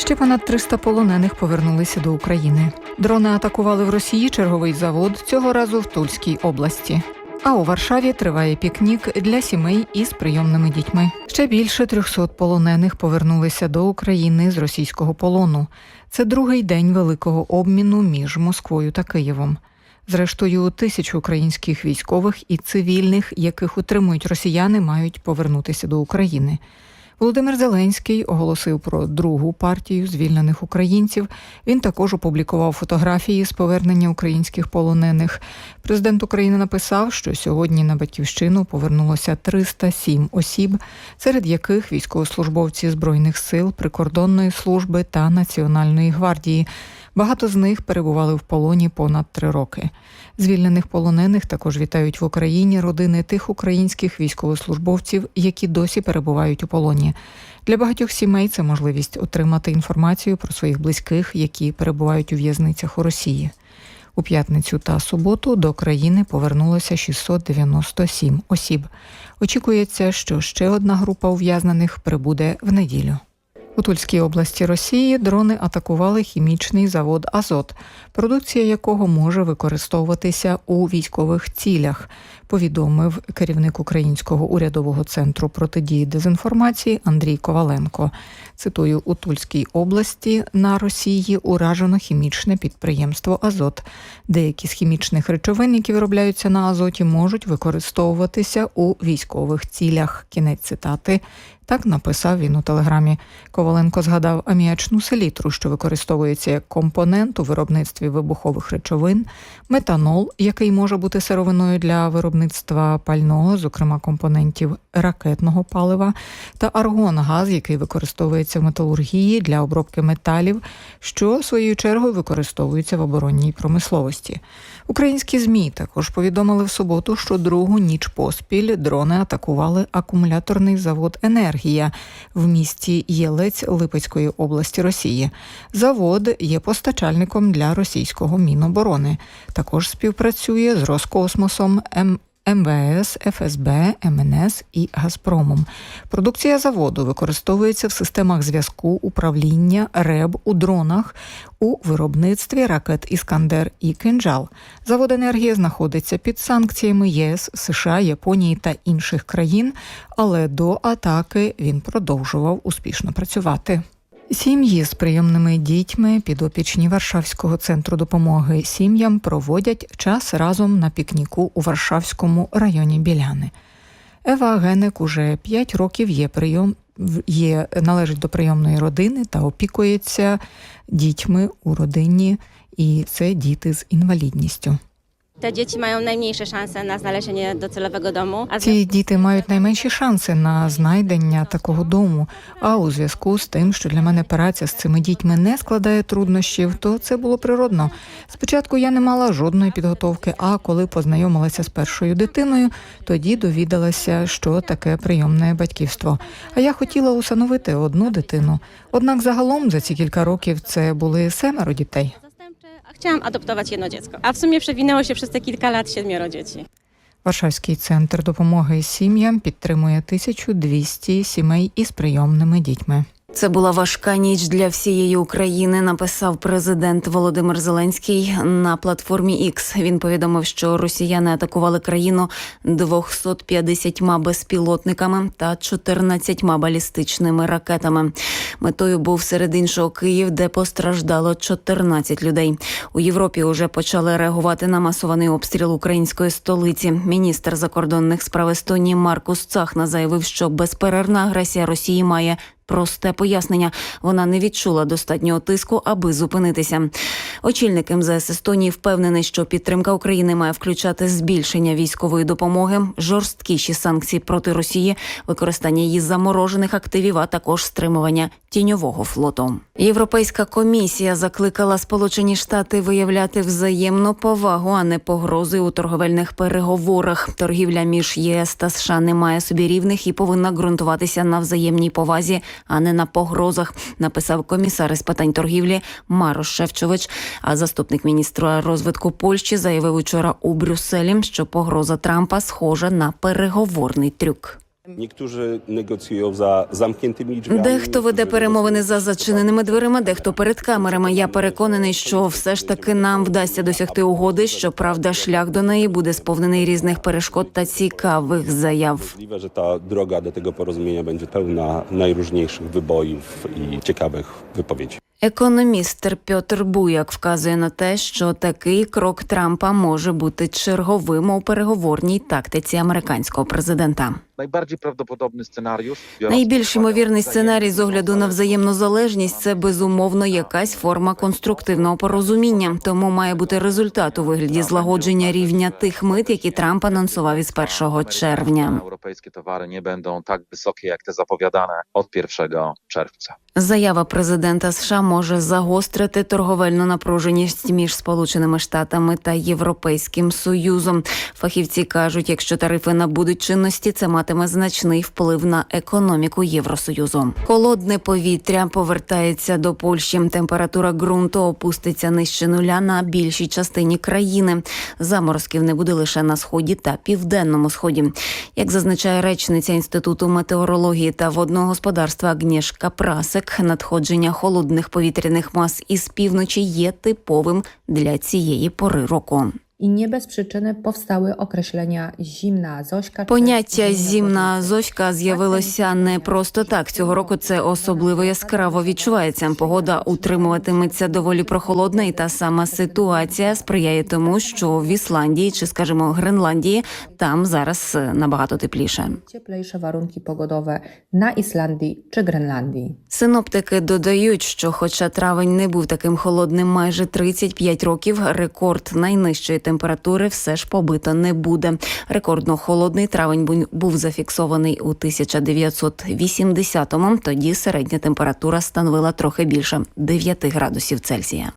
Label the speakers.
Speaker 1: Ще понад 300 полонених повернулися до України. Дрони атакували в Росії черговий завод цього разу в Тульській області. А у Варшаві триває пікнік для сімей із прийомними дітьми. Ще більше 300 полонених повернулися до України з російського полону. Це другий день великого обміну між Москвою та Києвом. Зрештою, тисячу українських військових і цивільних, яких утримують росіяни, мають повернутися до України. Володимир Зеленський оголосив про другу партію звільнених українців. Він також опублікував фотографії з повернення українських полонених. Президент України написав, що сьогодні на батьківщину повернулося 307 осіб, серед яких військовослужбовці збройних сил, прикордонної служби та національної гвардії. Багато з них перебували в полоні понад три роки. Звільнених полонених також вітають в Україні родини тих українських військовослужбовців, які досі перебувають у полоні. Для багатьох сімей це можливість отримати інформацію про своїх близьких, які перебувають у в'язницях у Росії. У п'ятницю та суботу до країни повернулося 697 осіб. Очікується, що ще одна група ув'язнених прибуде в неділю. У Тульській області Росії дрони атакували хімічний завод Азот, продукція якого може використовуватися у військових цілях, повідомив керівник Українського урядового центру протидії дезінформації Андрій Коваленко. Цитую, у Тульській області на Росії уражено хімічне підприємство Азот. Деякі з хімічних речовин, які виробляються на Азоті, можуть використовуватися у військових цілях. Кінець цитати. Так написав він у телеграмі. Коваленко згадав аміачну селітру, що використовується як компонент у виробництві вибухових речовин, метанол, який може бути сировиною для виробництва пального, зокрема компонентів ракетного палива, та аргон, газ, який використовується в металургії для обробки металів, що своєю чергою використовується в оборонній промисловості. Українські змі також повідомили в суботу, що другу ніч поспіль дрони атакували акумуляторний завод Енергія в місті Єлець Липецької області Росії. Завод є постачальником для російського міноборони. Також співпрацює з Роскосмосом. МВС, ФСБ, МНС і Газпромом. Продукція заводу використовується в системах зв'язку, управління, РЕБ у дронах, у виробництві ракет Іскандер і Кинджал. Завод енергії знаходиться під санкціями ЄС, США, Японії та інших країн, але до атаки він продовжував успішно працювати. Сім'ї з прийомними дітьми підопічні Варшавського центру допомоги сім'ям проводять час разом на пікніку у Варшавському районі Біляни. Ева Генек уже 5 років є прийом є належить до прийомної родини та опікується дітьми у родині, і це діти з інвалідністю.
Speaker 2: Te dzieci mają najmniejsze szanse na znalezienie docelowego domu, a w
Speaker 1: Ці діти мають найменші шанси на знайдення такого дому. А у зв'язку з тим, що для мене праця з цими дітьми не складає труднощів, то це було природно. Спочатку я не мала жодної підготовки. А коли познайомилася з першою дитиною, тоді довідалася, що таке прийомне батьківство. А я хотіла усиновити одну дитину. Однак загалом за ці кілька років це були семеро дітей.
Speaker 2: Chciałam adoptować jedno dziecko. A w sumie przewinęło się przez te kilka lat siedmioro dzieci.
Speaker 1: Варшавський центр допомоги сім'ям підтримує 1200 сімей із прийомними дітьми.
Speaker 3: Це була важка ніч для всієї України. Написав президент Володимир Зеленський на платформі X. Він повідомив, що росіяни атакували країну 250 безпілотниками та 14 балістичними ракетами. Метою був серед іншого Київ, де постраждало 14 людей. У Європі вже почали реагувати на масований обстріл української столиці. Міністр закордонних справ Естонії Маркус Цахна заявив, що безперервна агресія Росії має Просте пояснення вона не відчула достатнього тиску, аби зупинитися. Очільник МЗС Естонії впевнений, що підтримка України має включати збільшення військової допомоги, жорсткіші санкції проти Росії, використання її заморожених активів, а також стримування тіньового флоту. Європейська комісія закликала Сполучені Штати виявляти взаємну повагу, а не погрози у торговельних переговорах. Торгівля між ЄС та США не має собі рівних і повинна ґрунтуватися на взаємній повазі, а не на погрозах. Написав комісар із питань торгівлі Марош Шевчович. А заступник міністра розвитку Польщі заявив учора у Брюсселі, що погроза Трампа схожа на переговорний трюк.
Speaker 4: Niektórzy negocjują za zamkniętymi drzwiami.
Speaker 3: Дехто веде перемовини за зачиненими дверима, дехто перед камерами. Я переконаний, що все ж таки нам вдасться досягти угоди. Щоправда, шлях до неї буде сповнений різних перешкод та цікавих заяв.
Speaker 4: Możliwe, że ta droga do tego porozumienia będzie pełna najróżniejszych wybojów i ciekawych wypowiedzi.
Speaker 3: Економіст Пьотр Буяк вказує на те, що такий крок Трампа може бути черговим у переговорній тактиці американського президента. Найбільш ймовірний сценарій з огляду на взаємну залежність це безумовно якась форма конструктивного порозуміння. Тому має бути результат у вигляді злагодження рівня тих мит, які Трамп анонсував із 1 червня.
Speaker 5: Europejskie towary nie będą tak wysokie jak te zapowiadane od 1 czerwca.
Speaker 3: Заява президента США може загострити торговельну напруженість між Сполученими Штатами та Європейським Союзом. Фахівці кажуть, якщо тарифи набудуть чинності, це матиме значний вплив на економіку Євросоюзу. Холодне повітря повертається до Польщі. Температура ґрунту опуститься нижче нуля на більшій частині країни. Заморозків не буде лише на сході та південному сході. Як зазначає речниця інституту метеорології та водного господарства Агнєшка Прасек, надходження холодних повітряних мас із півночі є типовим для цієї пори року.
Speaker 6: I nie bez przyczyny powstały określenia zimna Zośka.
Speaker 3: Поняття
Speaker 6: zimna
Speaker 3: зімна зоська з'явилося не просто так. Цього року це особливо яскраво відчувається. Погода утримуватиметься доволі прохолодна, і та сама ситуація сприяє тому, що в Ісландії чи, скажімо, Гренландії там зараз е, набагато тепліше.
Speaker 6: Cieplejsze warunki pogodowe na Islandii czy Grenlandii.
Speaker 3: Синоптики додають, що, хоча травень не був таким холодним майже 35 років, рекорд найнижчої температури все ж побито не буде. Рекордно холодний травень бу- був зафіксований у 1980-му. Тоді середня температура становила трохи більше 9 градусів Цельсія.